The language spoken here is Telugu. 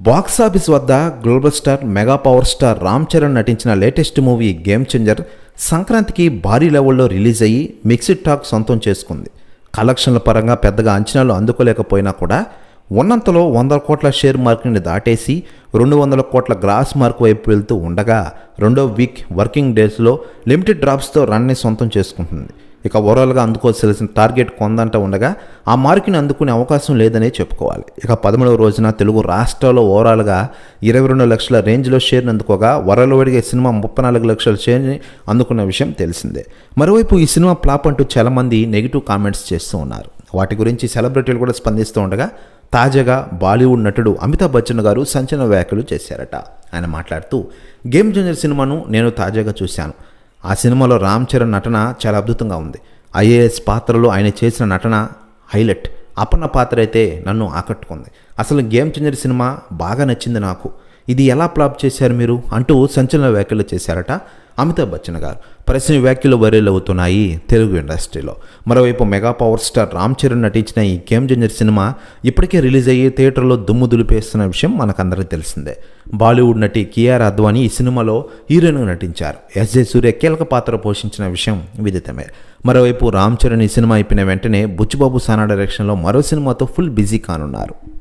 బాక్సాఫీస్ వద్ద global star mega power star Ram Charan నటించిన లేటెస్ట్ మూవీ గేమ్ చేంజర్ సంక్రాంతికి భారీ లెవెల్లో రిలీజ్ అయ్యి మిక్సిడ్ టాక్ సొంతం చేసుకుంది. కలెక్షన్ల పరంగా పెద్దగా అంచనాలు అందుకోలేకపోయినా కూడా ఉన్నంతలో వందల కోట్ల షేర్ మార్కెట్ని దాటేసి రెండు వందల కోట్ల గ్రాస్ మార్క్ వైపు వెళ్తూ ఉండగా రెండో వీక్ వర్కింగ్ డేస్లో లిమిటెడ్ డ్రాప్స్తో రన్ని సొంతం చేసుకుంటుంది. ఇక ఓవరాల్గా అందుకోవాల్సిన టార్గెట్ కొందంట ఉండగా ఆ మార్కుని అందుకునే అవకాశం లేదనే చెప్పుకోవాలి. ఇక పదమూడవ రోజున తెలుగు రాష్ట్రాల్లో ఓవరాల్గా ఇరవై రెండు లక్షల రేంజ్లో షేర్ని అందుకోగా వరలవడిగే సినిమా ముప్పై నాలుగు లక్షల షేర్ని అందుకున్న విషయం తెలిసిందే. మరోవైపు ఈ సినిమా ఫ్లాప్ అంటూ చాలామంది నెగిటివ్ కామెంట్స్ చేస్తూ ఉన్నారు. వాటి గురించి సెలబ్రిటీలు కూడా స్పందిస్తూ ఉండగా తాజాగా బాలీవుడ్ నటుడు అమితాబ్ బచ్చన్ గారు సంచలన వ్యాఖ్యలు చేశారట. ఆయన మాట్లాడుతూ గేమ్ చేంజర్ సినిమాను నేను తాజాగా చూశాను. ఆ సినిమాలో రామ్ చరణ్ నటన చాలా అద్భుతంగా ఉంది. ఐఏఎస్ పాత్రలో ఆయన చేసిన నటన హైలైట్. అపన్న పాత్ర అయితే నన్ను ఆకట్టుకుంది. అసలు గేమ్ చేంజర్ సినిమా బాగా నచ్చింది నాకు. ఇది ఎలా ప్లాప్ చేశారు మీరు? అంటూ సంచలన వ్యాఖ్యలు చేశారట అమితాబ్ బచ్చన్ గారు. ప్రశ్న వ్యాఖ్యలు వైరల్ అవుతున్నాయి తెలుగు ఇండస్ట్రీలో. మరోవైపు mega power star Ram Charan నటించిన ఈ గేమ్ జంజర్ సినిమా ఇప్పటికే రిలీజ్ అయ్యి థియేటర్లో దుమ్ము దులిపేస్తున్న విషయం మనకందరికీ తెలిసిందే. బాలీవుడ్ నటి కియార్ అద్వానీ ఈ సినిమాలో హీరోయిన్గా నటించారు. ఎస్జే సూర్య కీలక పాత్ర పోషించిన విషయం విదితమే. మరోవైపు రామ్ చరణ్ ఈ సినిమా అయిపోయిన వెంటనే బుచ్చిబాబు సానా డైరెక్షన్లో మరో సినిమాతో ఫుల్ బిజీ కానున్నారు.